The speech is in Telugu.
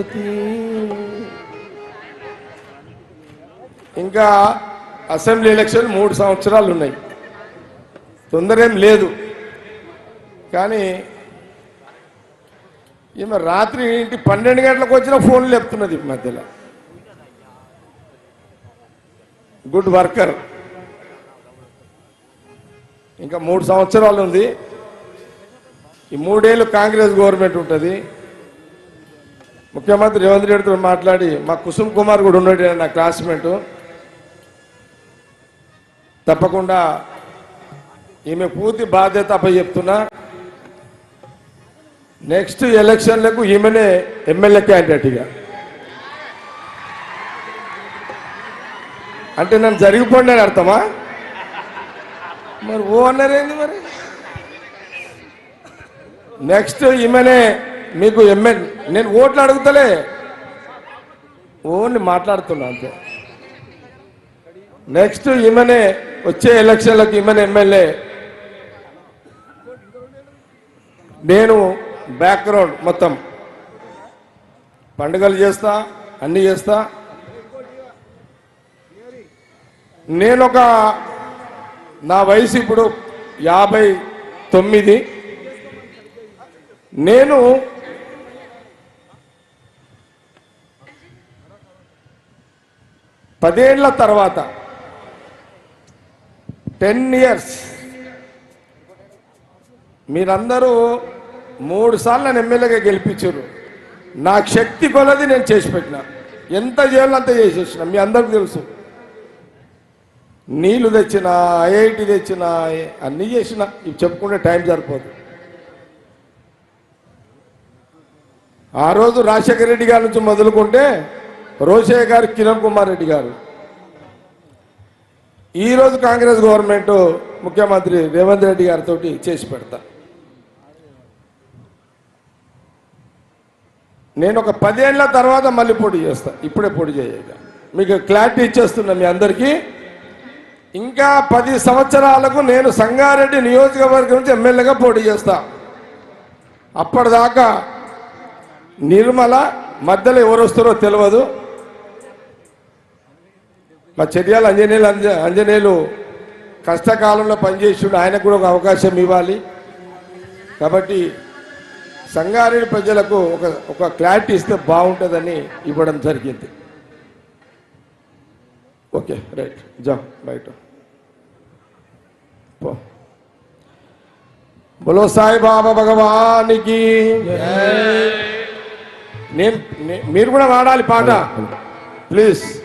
శృతి ఇంకా అసెంబ్లీ ఎలక్షన్ మూడు సంవత్సరాలు ఉన్నాయి. తొందరేం లేదు. కానీ ఈమె రాత్రి ఇంటి పన్నెండు గంటలకు వచ్చిన ఫోన్లు చెప్తున్నది మధ్యలో. Good worker. ఇంకా మూడు సంవత్సరాలు ఉంది. ఈ మూడేళ్ళు కాంగ్రెస్ గవర్నమెంట్ ఉంటుంది. ముఖ్యమంత్రి రేవంత్ రెడ్డితో మాట్లాడి మా కుసుమ్ కుమార్ కూడా ఉన్నాడు నా క్లాస్మేట్ తప్పకుండా ఈమె పూర్తి బాధ్యత చెప్తున్నా. నెక్స్ట్ ఎలక్షన్లకు ఈమెనే ఎమ్మెల్యే క్యాండిడేట్గా అంటే నన్ను జరిగిపోండి అని అర్థమా? మరి ఓ అన్నారేంది మరి? నెక్స్ట్ ఈమెనే మీకు ఎమ్మెల్యే నేను ఓట్లు అడుగుతలే. ఓన్లీ మాట్లాడుతున్నా అంతే. నెక్స్ట్ ఈమెనే వచ్చే ఎలక్షన్లకు ఈమెను ఎమ్మెల్యే. నేను బ్యాక్గ్రౌండ్ మొత్తం. పండుగలు చేస్తా అన్ని చేస్తా. నేను ఒక నా వయసు ఇప్పుడు యాభై తొమ్మిది. నేను పదేళ్ళ తర్వాత టెన్ ఇయర్స్ మీరందరూ మూడు సార్లు నన్ను ఎమ్మెల్యేగా గెలిపించారు. నాకు శక్తి కొలది నేను చేసి పెట్టిన. ఎంత చేయాలో అంత చేసేసిన మీ అందరికి తెలుసు. నీళ్ళు తెచ్చిన ఐఐటి తెచ్చిన అన్నీ చేసిన. ఇవి చెప్పుకుంటే టైం సరిపోదు. ఆ రోజు రాజశేఖర రెడ్డి గారి నుంచి మొదలుకుంటే రోషయ్య గారు కిరణ్ కుమార్ రెడ్డి గారు. ఈరోజు కాంగ్రెస్ గవర్నమెంట్ ముఖ్యమంత్రి రేవంత్ రెడ్డి గారితో చేసి పెడతా. నేను ఒక పదేళ్ళ తర్వాత మళ్ళీ పోటీ చేస్తా. ఇప్పుడే పోటీ చేయక మీకు క్లారిటీ ఇచ్చేస్తున్నా మీ అందరికీ. ఇంకా పది సంవత్సరాలకు నేను సంగారెడ్డి నియోజకవర్గం నుంచి ఎమ్మెల్యేగా పోటీ చేస్తా. అప్పటిదాకా నిర్మల మధ్యలో ఎవరు వస్తారో తెలియదు మా చర్యాల అంజనేయులు అంజ అంజనేయులు కష్టకాలంలో పనిచేసిండు ఆయనకు కూడా ఒక అవకాశం ఇవ్వాలి. కాబట్టి సంగారెడ్డి ప్రజలకు ఒక ఒక క్లారిటీ ఇస్తే బాగుంటుందని ఇవ్వడం జరిగింది. Okay right. జా బయట. పో. బోలో సాయిబాబా భగవానికి. నేను మీరు కూడా వాడాలి పాట. ప్లీజ్.